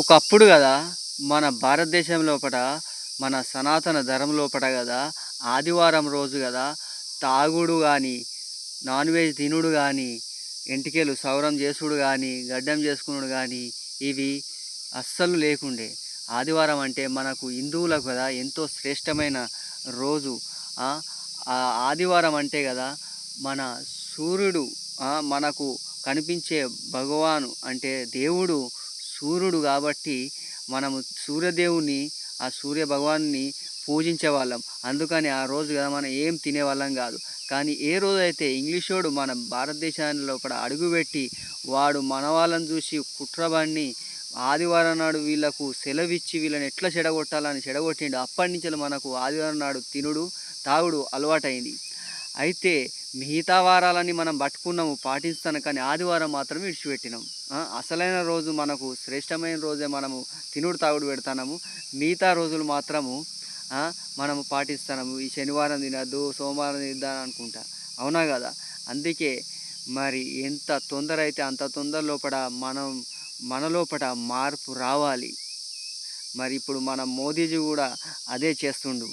ఒకప్పుడు కదా మన భారతదేశం లోపల మన సనాతన ధర్మం లోపల కదా ఆదివారం రోజు కదా తాగుడు కానీ నాన్ వెజ్ తినుడు కానీ ఎంటికలు సౌరం చేసుడు కానీ గడ్డం చేసుకునుడు కానీ ఇవి అస్సలు లేకుండే. ఆదివారం అంటే మనకు హిందువులకు కదా ఎంతో శ్రేష్టమైన రోజు. ఆదివారం అంటే కదా మన సూర్యుడు మనకు కనిపించే భగవాను అంటే దేవుడు సూర్యుడు కాబట్టి మనము సూర్యదేవుని ఆ సూర్య భగవాన్ని పూజించే వాళ్ళం అందుకని ఆ రోజు కదా మనం ఏం తినేవాళ్ళం కాదు. కానీ ఏ రోజైతే ఇంగ్లీషోడు మన భారతదేశంలో ఇక్కడ అడుగుపెట్టి వాడు మన వాళ్ళని చూసి కుట్రబడిని ఆదివారం నాడు వీళ్ళకు సెలవిచ్చి వీళ్ళని ఎట్లా చెడగొట్టాలని చెడగొట్టిండు అప్పటి నుంచి మనకు ఆదివారం నాడు తినుడు తాగుడు అలవాటైంది. అయితే మిగతా వారాలని మనం పట్టుకున్నాము పాటిస్తాను కానీ ఆదివారం మాత్రం విడిచిపెట్టినాం. అసలైన రోజు మనకు శ్రేష్టమైన రోజే మనము తినుడు తాగుడు పెడతాము మిగతా రోజులు మాత్రము మనము పాటిస్తాము ఈ శనివారం తినద్దు సోమవారం తిద్దాం అనుకుంటా. అవునా కదా? అందుకే మరి ఎంత తొందర అయితే అంత తొందర లోపల మనం మన లోపల మార్పు రావాలి. మరి ఇప్పుడు మన మోదీజీ కూడా అదే చేస్తుండు.